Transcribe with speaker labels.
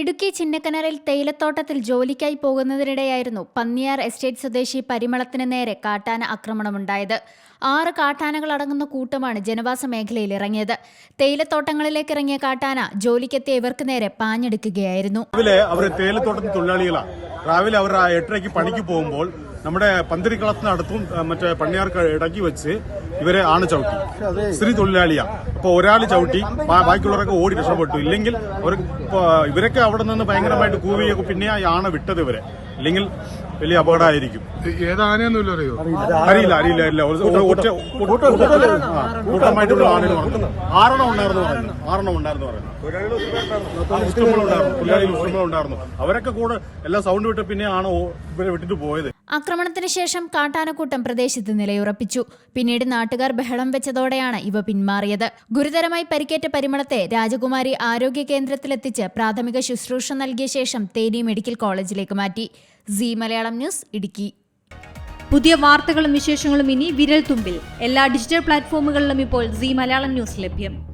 Speaker 1: ഇടുക്കി ചിന്നക്കനറിൽ തേയിലത്തോട്ടത്തിൽ ജോലിക്കായി പോകുന്നതിനിടെയായിരുന്നു പന്നിയാർ എസ്റ്റേറ്റ് സ്വദേശി പരിമളത്തിന് നേരെ കാട്ടാന ആക്രമണമുണ്ടായത്. ആറ് കാട്ടാനകൾ അടങ്ങുന്ന കൂട്ടമാണ് ജനവാസ മേഖലയിൽ ഇറങ്ങിയത്. തേയിലത്തോട്ടങ്ങളിലേക്ക് ഇറങ്ങിയ കാട്ടാന ജോലിക്കെത്തിയ ഇവർക്ക് നേരെ പാഞ്ഞെടുക്കുകയായിരുന്നു.
Speaker 2: രാവിലെ അവർ തേയിലത്തോട്ടത്തിൽ തൊഴിലാളികളാണ് രാവിലെ അവർ എട്ടരയ്ക്ക് പണിക്ക് പോകുമ്പോൾ നമ്മുടെ പന്തിരിക്കളത്തിനടുത്തും മറ്റേ പണിയാർക്ക് ഇടയ്ക്ക് വെച്ച് ഇവരെ ആണ് ചവിട്ടി. സ്ത്രീ തൊഴിലാളിയാ. അപ്പൊ ഒരാൾ ചവിട്ടി ബാക്കിയുള്ളവരൊക്കെ ഓടി രക്ഷപ്പെട്ടു ഇല്ലെങ്കിൽ അവർ ഇവരൊക്കെ അവിടെ നിന്ന് ഭയങ്കരമായിട്ട് കൂവിയൊക്കെ പിന്നെ ആ ആണ വിട്ടത് ഇവരെ. ഇല്ലെങ്കിൽ വലിയ അപകടമായിരിക്കും.
Speaker 3: ഏതാനൊന്നുമില്ല അറിയോ?
Speaker 2: അറിയില്ല അറിയില്ല ഇല്ല ഒറ്റ കൂട്ടമായിട്ടുള്ള പറഞ്ഞു ആറെണ്ണം ഉണ്ടായിരുന്നു പറഞ്ഞു ആറെണ്ണം ഉണ്ടായിരുന്നു ഇഷ്ടംപോലെ ഉണ്ടായിരുന്നു. തൊഴിലാളികൾ ഉണ്ടായിരുന്നു. അവരൊക്കെ കൂടെ എല്ലാം സൗണ്ട് വിട്ട് പിന്നെ ആണോ ഇവരെ വിട്ടിട്ട് പോയത്.
Speaker 1: ആക്രമണത്തിന് ശേഷം കാട്ടാനക്കൂട്ടം പ്രദേശത്ത് നിലയുറപ്പിച്ചു. പിന്നീട് നാട്ടുകാർ ബഹളം വെച്ചതോടെയാണ് ഇവ പിന്മാറിയത്. ഗുരുതരമായി പരിക്കേറ്റ പരിമളത്തെ രാജകുമാരി ആരോഗ്യ കേന്ദ്രത്തിലെത്തിച്ച് പ്രാഥമിക ശുശ്രൂഷ നൽകിയ ശേഷം തേനി മെഡിക്കൽ കോളേജിലേക്ക് മാറ്റി. C Malayalam news Idukki.
Speaker 4: പുതിയ വാർത്തകളും വിശേഷങ്ങളും ഇനി വിരൽ തുമ്പിൽ എല്ലാ ഡിജിറ്റൽ പ്ലാറ്റ്ഫോമുകളിലും ഇപ്പോൾ സി മലയാളം ന്യൂസ് ലഭ്യം.